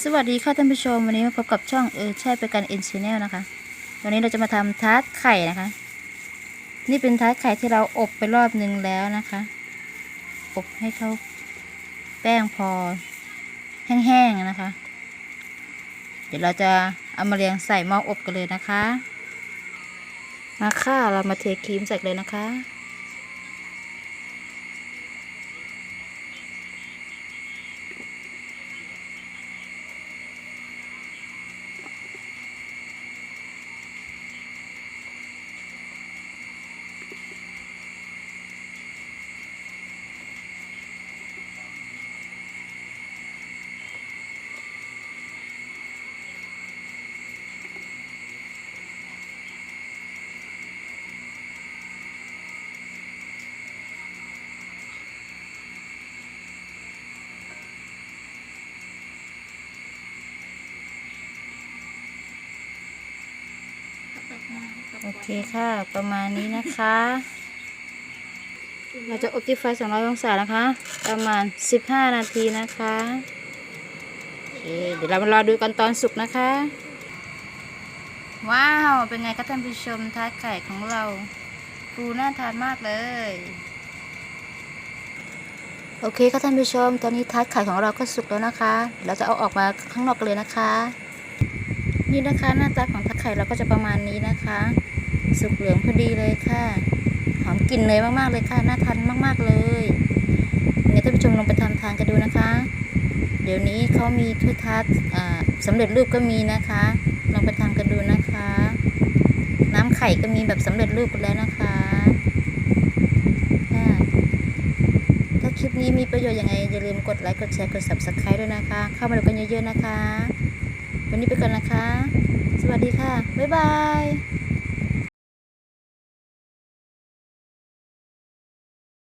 สวัสดีค่ะท่านผู้ชม วันนี้มาพบกับช่องเออใช่ไปกันเอ็นชแนลนะคะ วันนี้เราจะมาทำทาร์ตไข่นะคะ นี่เป็นทาร์ตไข่ที่เราอบไปรอบหนึ่งแล้วนะคะ อบให้เขาแป้งพอแห้งๆนะคะ เดี๋ยวเราจะเอามาเรียงใส่หม้ออบกันเลยนะคะ มาค่ะเรามาเทครีมใส่เลยนะคะ โอเคค่ะ ประมาณนี้นะคะ เราจะอบที่ไฟ 200 องศานะคะ ประมาณ 15 นาทีนะคะโอเคเดี๋ยวเรามารอดูกันตอนสุกนะคะ ว้าว เป็นไงคะท่านผู้ชมทาร์ตไก่ของเราดูน่าทานมากเลย โอเคค่ะท่านผู้ชม ตอนนี้ทาร์ตไข่ของเราก็สุกแล้วนะคะ เราจะเอาออกมาข้างนอกเลยนะคะ นี่นะคะหน้าตาของทาร์ตไข่เราก็จะประมาณนี้นะคะ สุกเหลืองพอดีเลยค่ะ หอมกลิ่นเนยมากๆเลยค่ะ น่าทานมากๆเลยงั้นท่านผู้ชมลองไปทำทานกันดูนะคะ เดี๋ยวนี้เขามีถ้วยทาร์ตอ่าสำเร็จรูปก็มีนะคะ ลองไปทำกันดูนะคะ น้ำไข่ก็มีแบบสำเร็จรูปกันแล้วนะคะถ้าคลิปนี้มีประโยชน์ยังไงอย่าลืมกดไลค์กดแชร์กด subscribe ด้วยนะคะ เข้ามาดูกันเยอะๆนะคะ วันนี้ไปก่อนนะคะ สวัสดีค่ะ บ๊ายบาย